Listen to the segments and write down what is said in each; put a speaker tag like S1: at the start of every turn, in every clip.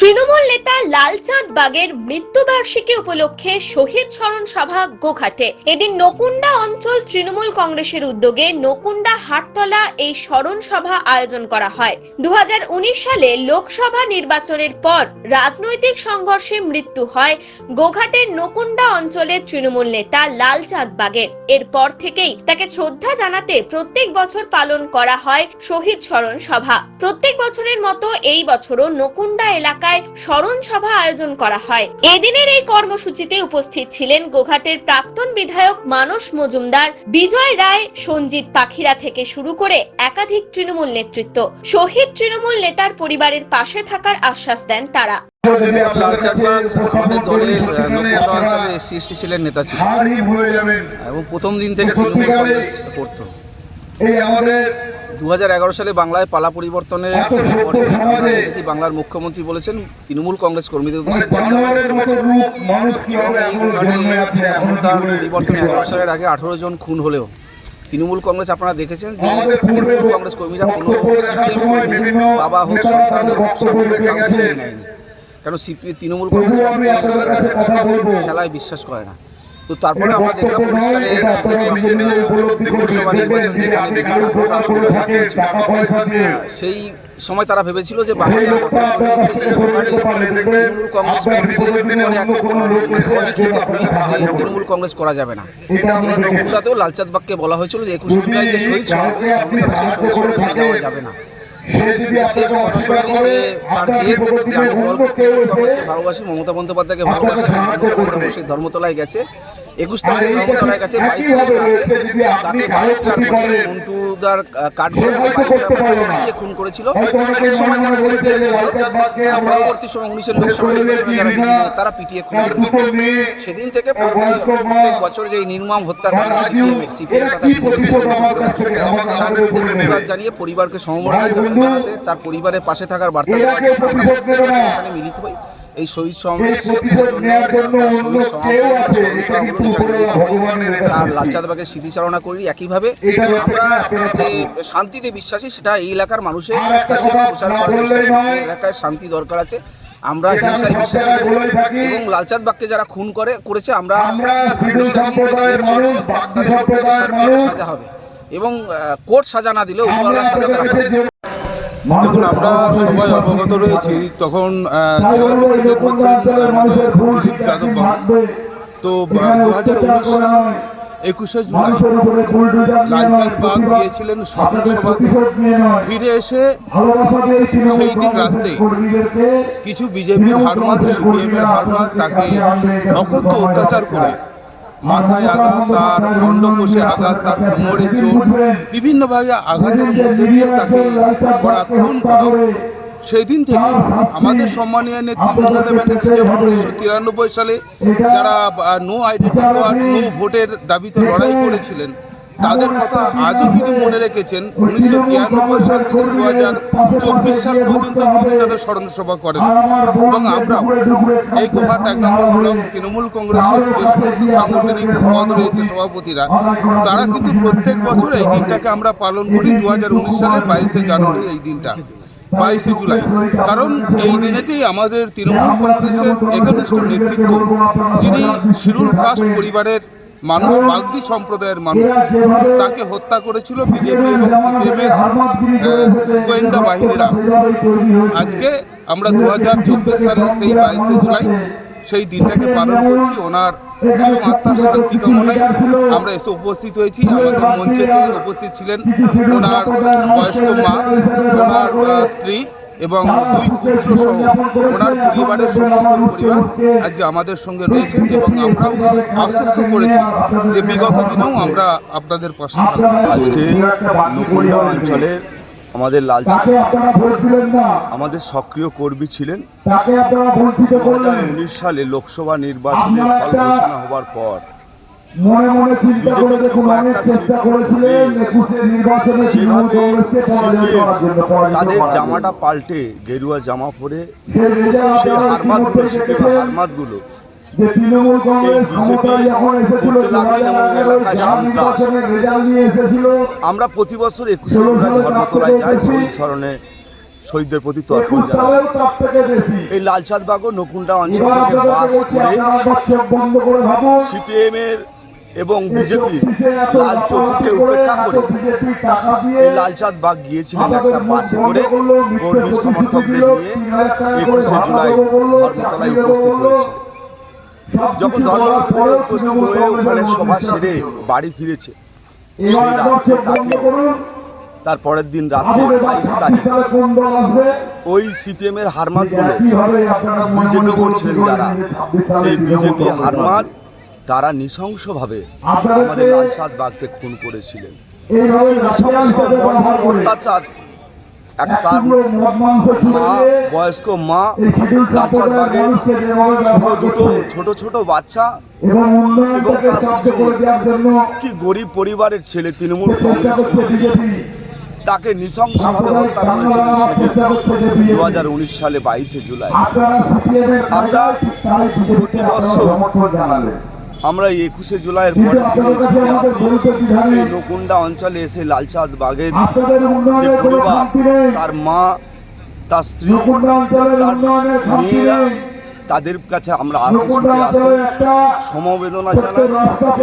S1: তৃণমূল লালচাঁদ বাগের মৃত্যুবার্ষিকী উপলক্ষে শহীদ স্মরণ সভা গোঘাটে। এদিন নকুন্ডা অঞ্চল তৃণমূল কংগ্রেসের উদ্যোগে নকুন্ডা হাটতলা এই স্মরণ সভা আয়োজন করা হয়। দু সালে লোকসভা নির্বাচনের পর রাজনৈতিক সংঘর্ষে মৃত্যু হয় গোঘাটের নকুন্ডা অঞ্চলের তৃণমূল নেতা লালচাঁদ বাগের। এরপর থেকেই তাকে শ্রদ্ধা জানাতে প্রত্যেক বছর পালন করা হয় শহীদ স্মরণ সভা। প্রত্যেক বছরের মতো এই বছরও নকুন্ডা এলাকায় স্মরণ সভা আয়োজন করা হয়। এদিনের এই কর্মসূচিতে উপস্থিত ছিলেন গোঘাটের প্রাক্তন বিধায়ক মানস মজুমদার, বিজয় রায়, সঞ্জিত পাখিরা থেকে শুরু করে একাধিক তৃণমূল নেতৃত্ব। শহীদ তৃণমূল নেতার পরিবারের পাশে থাকার আশ্বাস দেন তারা।
S2: ছেলের নেতা ছিল
S3: হারিয়ে ভুলে যাবেন
S2: এবং প্রথম দিন থেকে তৃণমূল কংগ্রেস করতো
S3: এই আমাদের
S2: দু হাজার এগারো সালে বাংলায় পালা পরিবর্তনের দেখেছি বাংলার মুখ্যমন্ত্রী বলেছেন তৃণমূল কংগ্রেস কর্মীদের ক্ষমতার পরিবর্তন এগারো সালের আগে আঠারো জন খুন হলেও তৃণমূল কংগ্রেস আপনারা দেখেছেন যে তৃণমূল কংগ্রেস কর্মীরা কোনো বাবা হোক সন্তান হোক নেয়নি। কেন সিপি তৃণমূল কংগ্রেস খেলায় বিশ্বাস করে না। তো তারপরে আমরা দেখলাম। লোকসভা নির্বাচন যেখানে ভোট সেই সময় তারা ভেবেছিল যে তৃণমূল কংগ্রেস করে। তৃণমূল কংগ্রেস যাবে না এই নকুলাতেও লালচাঁদ বাগকে বলা হয়েছিল যে একুশ জুলাই যে শহীদ যাওয়া যাবে না ভালোবাসি মমতা বন্দ্যোপাধ্যায়কে ভালোবাসি ধর্মতলায় গেছে একুশ তারিখে ধর্মতলায় গেছে বাইশ রাতে তাকে মন্টুদার কাঠ। দিয়ে খুন করেছিল।
S3: হয়তো
S2: সময় যারা সিপিএম ছিল তার পরবর্তী সময় উনিশের লোকসভা নির্বাচনে যারা তারা পিটিয়ে খুন করেছিল। সেদিন থেকে প্রত্যেক বছর যে নির্মম হত্যাকাণ্ড
S3: তার
S2: সিপিএম তথা প্রতিবাদ জানিয়ে পরিবারকে সমর্থন জানাতে তার পরিবারের পাশে থাকার বার্তা। এখানে মিলিত হই। এই শহীদ সমাবেশ
S3: প্রতিশোধ জন্য অন্য
S2: শহীদ
S3: কেউ
S2: সমাবেশ
S3: আছে,
S2: শহীদ
S3: এটা কিন্তু
S2: সমাবেশ
S3: উপরওয়ালা ভগবানের এটা
S2: আর
S3: সৃষ্টি।
S2: লালচাঁদ বাগের স্মৃতিচারণা করি একইভাবে। আমরা যে শান্তিতে বিশ্বাসী সেটা এই এলাকার মানুষের কাছে প্রচার করার চেষ্টা করি। এলাকায় শান্তি দরকার আছে। আমরা হিংসায় বিশ্বাসী। এবং লালচাঁদ বাগকে যারা খুন করে করেছে আমরা বিশ্বাসী। সাজা হবে। এবং কোর্ট সাজা না দিলেও সাজা
S4: দেখুন আমরা সবাই অবগত রয়েছি তখন দিলীপ যাদব। তো দু হাজার উনিশ সাল একুশে জুলাই লালচাঁদ বাগ গিয়েছিলেন স্মরণ সভাতে ফিরে এসে সেই দিন রাত্রে কিছু বিজেপির হারমাদ সিপিএম এর হারমাদ তাকে অকথ্য অত্যাচার করে মাথায় আঘাত, তার অন্ডকোষে আঘাত, তার কোমরে চোট বিভিন্নভাবে আঘাতের মধ্যে দিয়ে তাকে করা খুন করা সেই দিন থেকে আমাদের সম্মানীয় নেত্রী মমতা ব্যানার্জি উনিশশো তিরানব্বই সালে যারা নো আইডেন্টি কার্ড নো ভোটের দাবিতে লড়াই করেছিলেন তাদের কথা আজও তিনি মনে রেখেছেন, উনিশশো তিরানব্বই সাল থেকে দু হাজার চব্বিশ সাল পর্যন্ত তিনি তাদের স্মরণ সভা করেন। এবং আমরা এই গোহাট এক নম্বর তৃণমূল কংগ্রেসের যে সমস্ত সাংগঠনিক পদ রয়েছে সভাপতিরা, তারা কিন্তু প্রত্যেক বছর এই দিনটাকে আমরা পালন করি দু হাজার উনিশ সালের বাইশে জানুয়ারি এই দিনটা, বাইশে জুলাই। কারণ এই দিনেতেই আমাদের তৃণমূল কংগ্রেসের একনিষ্ঠ নেতৃত্ব, যিনি শিরুল কাস্ট পরিবারের মানুষ বাগদি সম্প্রদায়ের মানুষ। তাকে হত্যা করেছিল বিজেপি এবং সিপিএমের গোয়েন্দা বাহিনীরা। আজকে আমরা দু হাজার চব্বিশ সালের সেই বাইশে জুলাই, সেই দিনটাকে পালন করছি। ওনার আত্মার শান্তি কামনায় আমরা এসে উপস্থিত হয়েছি। আমাদের মঞ্চেতে উপস্থিত ছিলেন ওনার বয়স্ক মা, ওনার স্ত্রী এবং দুই পুত্র সহ ওনার পরিবারের সমস্ত পরিবার আজকে আমাদের সঙ্গে রয়েছেন এবং আমরাও আশ্বস্ত করেছি যে বিগত দিনেও আমরা আপনাদের পাশে
S5: আজকে অঞ্চলে আমাদের লাল
S3: তাকে আপনারা ভোট দিলেন না।
S5: আমাদের সক্রিয় কর্মী ছিলেন। দু সালে লোকসভা নির্বাচনের ফল ঘোষণা হওয়ার পর
S3: মনে মনে চিন্তা করে দেখুন অনেক চেষ্টা করেছিলেন নির্বাচনে
S5: তাদের জামাটা পাল্টে গেরুয়া জামা পরে
S3: যে
S5: সেই হারমাতগুলো
S3: তৃণমূল কংগ্রেস ক্ষমতায় যখন এসেছিল
S5: করতে লাগলেন এবং
S3: 2011
S5: এলাকায়
S3: ঝাড়
S5: সন্ত্রাস।
S3: নির্বাচনের রেজাল্ট নিয়ে এসেছিল।
S5: আমরা প্রতি বছর একুশে জুলাই ধর্মতলায় যাই শহীদ স্মরণে শহীদদের প্রতি তর্পণ এই লালচাঁদবাগ ও নকুন্ডা অঞ্চল থেকে বাস করে সিপিএম এর এবং বিজেপি লাল চোখকে উপেক্ষা করে এই লালচাঁদ বাগ গিয়েছিলেন একটা বাসে করে কর্মী সমর্থকদের নিয়ে একুশে জুলাই ধর্মতলায় উপস্থিত হয়েছে। যখন ধর্মতলায় উপস্থিত হয়ে ওখানে সভা সেরে বাড়ি ফিরেছে
S3: এবার
S5: সেই রাত্রে তাকে তার পরের দিন রাত্রে বাইশ তারিখ ওই সিপিএম এর হারমাতগুলো
S3: একইভাবে আপনারা মনে মনে
S5: বিজেপি
S3: করুন
S5: করছিলেন যারা। সেই বিজেপি হারমাত তারা নৃশংসভাবে আমাদের লালচাঁদ বাগকে খুন করেছিলেন। অত্যাচার। এক তার মা বয়স্ক মা লালচাঁদ
S3: যেভাবে
S5: ছোট দুটো ছোট ছোট বাচ্চা
S3: এবং
S5: কি গরিব পরিবারের ছেলে তৃণমূল কংগ্রেস তাকে নৃশংসভাবে হত্যা করেছিলেন সেদিন দু হাজার উনিশ সালে বাইশে জুলাই।
S3: আপনারা
S5: আমরা প্রতি বছর আমরা একুশে জুলাইয়ের আসি
S3: জানেন?
S5: এই নকুন্ডা অঞ্চলে এসে লালচাঁদ যে পরিবার তার মা তার স্ত্রী তার মেয়েরা তাদের কাছে আমরা আসি ছুটে আসি। সমবেদনা জানাই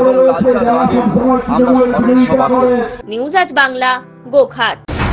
S5: এবং লালচাঁদ
S3: সবসময়
S5: আমরা
S3: তৃণমূলের
S5: স্মরণ সভা
S1: নিউজ আজ বাংলা গোঘাট।